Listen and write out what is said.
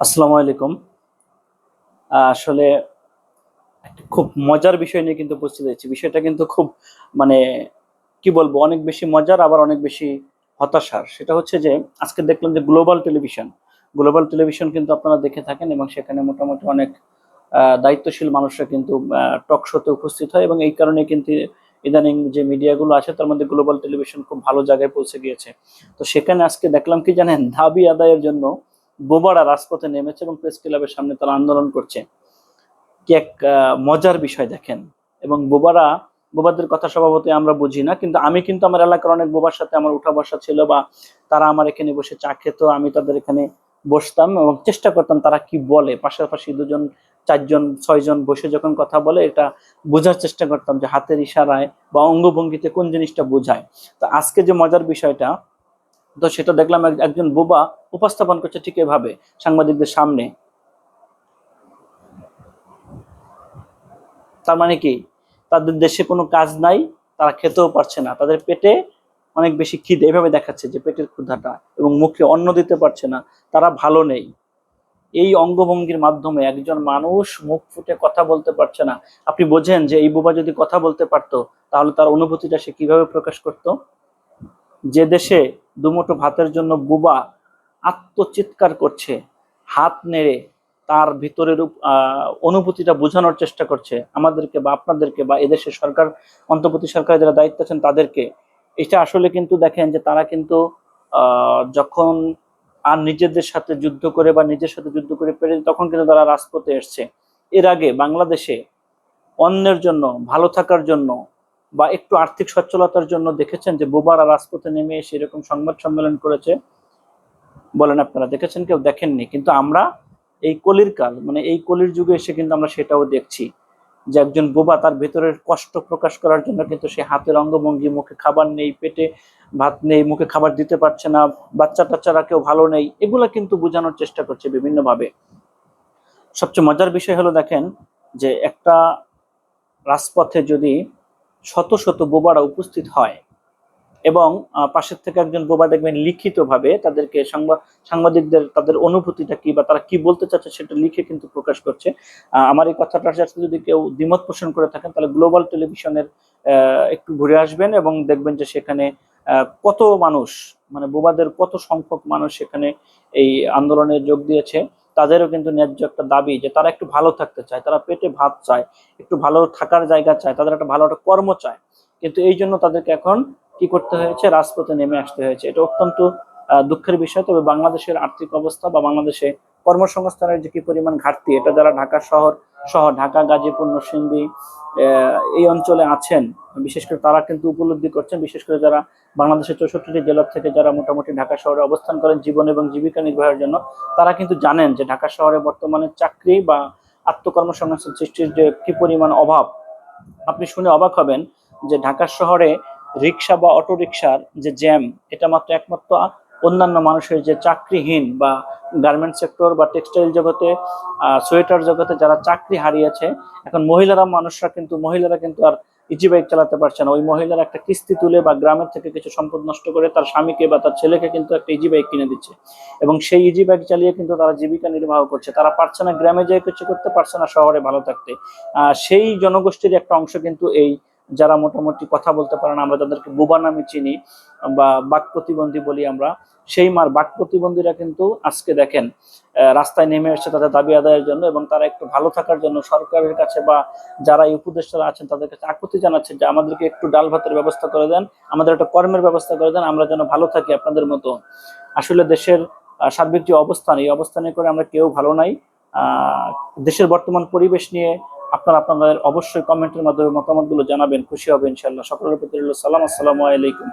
আসসালামু আলাইকুম। আসলে খুব মজার বিষয় নিয়ে কিন্তু উপস্থিত হয়েছি। বিষয়টা কিন্তু খুব মানে কি বলব, অনেক বেশি মজার, আবার অনেক বেশি হতাশার। সেটা হচ্ছে যে, আজকে দেখলাম যে গ্লোবাল টেলিভিশন গ্লোবাল টেলিভিশন কিন্তু আপনারা দেখে থাকেন এবং সেখানে মোটামুটি অনেক দায়িত্বশীল মানুষরা কিন্তু টক শোতে উপস্থিত হয় এবং এই কারণে কিন্তু ইদানিং যে মিডিয়াগুলো আছে তার মধ্যে গ্লোবাল টেলিভিশন খুব ভালো জায়গায় পৌঁছে গিয়েছে। তো সেখানে আজকে দেখলাম কি জানেন, দাবি আদায়ের জন্য বোবারা রাজপথে নেমেছে এবং প্রেস ক্লাবের সামনে তারা আন্দোলন করছে। কি এক মজার বিষয় দেখেন। এবং বোবারা বোবাদের কথা স্বভাবতই আমরা বুঝি না, কিন্তু আমি কিন্তু আমার এলাকার অনেক বোবার সাথে আমার উঠা বসা ছিল বা তারা আমার এখানে বসে চা খেত, আমি তাদের এখানে বসতাম এবং চেষ্টা করতাম তারা কি বলে। পাশাপাশি দুজন, চারজন, ছয়জন বসে যখন কথা বলে, এটা বোঝার চেষ্টা করতাম যে হাতের ইশারায় বা অঙ্গভঙ্গিতে কোন জিনিসটা বোঝায়। তো আজকে যে মজার বিষয়টা তো সেটা দেখলাম এক- একজন বোবা উপস্থাপন করছে ঠিক এভাবে সাংবাদিকদের সামনে। তার মানে কি? তাদের দেশে কোনো কাজ নাই, তারা খেতেও পারছে না। তাদের পেটে অনেক বেশি খিদে, এভাবে দেখাচ্ছে যে পেটের ক্ষুধাটা এবং মুখে অন্ন দিতে পারছে না, তারা ভালো নেই। এই অঙ্গভঙ্গির মাধ্যমে একজন মানুষ মুখ ফুটে কথা বলতে পারছে না। আপনি বোঝেন যে এই বোবা যদি কথা বলতে পারতো, তাহলে তার অনুভূতিটা সে কীভাবে প্রকাশ করতো? যে দেশে দুমুঠো ভাতের জন্য বুবা আত্মচিৎকার করছে, হাত নেড়ে তার ভিতরের অনুভূতিটা বোঝানোর চেষ্টা করছে। আমাদেরকে বা আপনাদেরকে বা এদেশের সরকার, অন্তর্বর্তী সরকারের যারা দায়িত্ব আছেন তাদেরকে। এটা আসলে কিন্তু দেখেন যে তারা কিন্তু যখন আর নিজেদের সাথে যুদ্ধ করে বা নিজের সাথে যুদ্ধ করে পেরে তখন কিন্তু তারা রাজপথে এসছে। এর আগে বাংলাদেশে অন্যের জন্য, ভালো থাকার জন্য বা একটু আর্থিক সচ্ছলতার জন্য দেখেছেন যে বোবারা রাজপথে নেমে এসে এরকম সংবাদ সম্মেলন করেছে? বলেন আপনারা, দেখেছেন কেউ? দেখেননি। কিন্তু আমরা এই কলির কাল মানে এই কলির যুগে এসে কিন্তু আমরা সেটাও দেখছি যে একজন বোবা তার ভেতরের কষ্ট প্রকাশ করার জন্য কিন্তু সে হাতের অঙ্গভঙ্গি, মুখে খাবার নেই, পেটে ভাত নেই, মুখে খাবার দিতে পারছে না বাচ্চা টাচ্চারা কেউ ভালো নেই, এগুলা কিন্তু বোঝানোর চেষ্টা করছে বিভিন্নভাবে। সবচেয়ে মজার বিষয় হলো দেখেন যে একটা রাজপথে যদি শত শত বোবারা উপস্থিত হয়। এবং পাশের থেকে একজন বোবা দেখবেন লিখিতভাবে তাদেরকে সংবাদ সাংবাদিকদের তাদের অনুভূতিটা কি বা তারা কি বলতে চাচ্ছে সেটা লিখে কিন্তু প্রকাশ করছে। আমার এই কথাটার সাথে যদি কেউ দ্বিমত পোষণ করে থাকেন তাহলে গ্লোবাল টেলিভিশনের একটু ঘুরে আসবেন এবং দেখবেন যে সেখানে কত মানুষ মানে বোবাদের কত সংখ্যক মানুষ সেখানে এই আন্দোলনে যোগ দিয়েছে। তাদেরও কিন্তু ন্যায্য একটা দাবি যে তারা একটু ভালো থাকতে চায়, তারা পেটে ভাত চায়, একটু ভালো থাকার জায়গা চায়, তাদের একটা ভালো একটা কর্ম চায়। কিন্তু এই জন্য তাদেরকে এখন কি করতে হয়েছে? রাজপথে নেমে আসতে হয়েছে। এটা অত্যন্ত দুঃখের বিষয়। তবে বাংলাদেশের আর্থিক অবস্থা বা বাংলাদেশে কর্মসংস্থানের যে কি পরিমাণ ঘাটতি, এটা যারা ঢাকা শহর সহ ঢাকা, গাজীপুর, নরসিংদী এই অঞ্চলে আছেন। বিশেষ করে তারা কিন্তু উপলব্ধি করছেন, বিশেষ করে যারা বাংলাদেশের চৌষট্টিটি জেলা থেকে যারা মোটামুটি ঢাকা শহরে অবস্থান করেন জীবন এবং জীবিকা নির্বাহের জন্য, তারা কিন্তু জানেন যে ঢাকা শহরে বর্তমানে চাকরি বা আত্মকর্মসংস্থান সৃষ্টির যে কি পরিমাণ অভাব। আপনি শুনে অবাক হবেন যে ঢাকা শহরে রিক্সা বা অটো রিক্সার যে জ্যাম, এটা মাত্র একমাত্র অন্যান্য মানুষের যে চাকরিহীন বা গার্মেন্ট সেক্টর বা টেক্সটাইল জগতে সোয়েটার জগতে যারা চাকরি হারিয়েছে, এখন মহিলারা মানুষরা কিন্তু, মহিলারা কিন্তু আর ইজি বাইক চালাতে পারছে না। ওই মহিলারা একটা কিস্তি তুলে বা গ্রামের থেকে কিছু সম্পদ নষ্ট করে তার স্বামীকে বা তার ছেলেকে কিন্তু একটা ইজি বাইক কিনে দিচ্ছে। এবং সেই ইজি বাইক চালিয়ে কিন্তু তারা জীবিকা নির্বাহ করছে। তারা পারছে না গ্রামে যেয়ে কিছু করতে, পারছে না শহরে ভালো থাকতে। সেই জনগোষ্ঠীর একটা অংশ কিন্তু এই যারা মোটামুটি কথা বলতে পারে না, আমরা তাদেরকে বোবা নামে চিনি বা বাক প্রতিবন্ধী বলি আমরা, সেই মার বাক প্রতিবন্ধীরা কিন্তু আজকে দেখেন রাস্তায় নেমে এসেছে তাদের দাবি আদায়ের জন্য এবং তারা একটু ভালো থাকার জন্য সরকারের কাছে বা যারা এই উপদেষ্টারা আছেন তাদের কাছে আকুতি জানাচ্ছেন যে আমাদেরকে একটু ডাল ভাতের ব্যবস্থা করে দেন, আমাদের একটা কর্মের ব্যবস্থা করে দেন, আমরা যেন ভালো থাকি আপনাদের মতো। আসলে দেশের সার্বিক যে অবস্থান, এই অবস্থানে করে আমরা কেউ ভালো নাই। দেশের বর্তমান পরিবেশ নিয়ে আপনারা আপনাদের অবশ্যই কমেন্টের মাধ্যমে মতামতগুলো জানাবেন, খুশি হবে ইনশাল্লাহ সকলের প্রতি সালাম, আসসালামু আলাইকুম।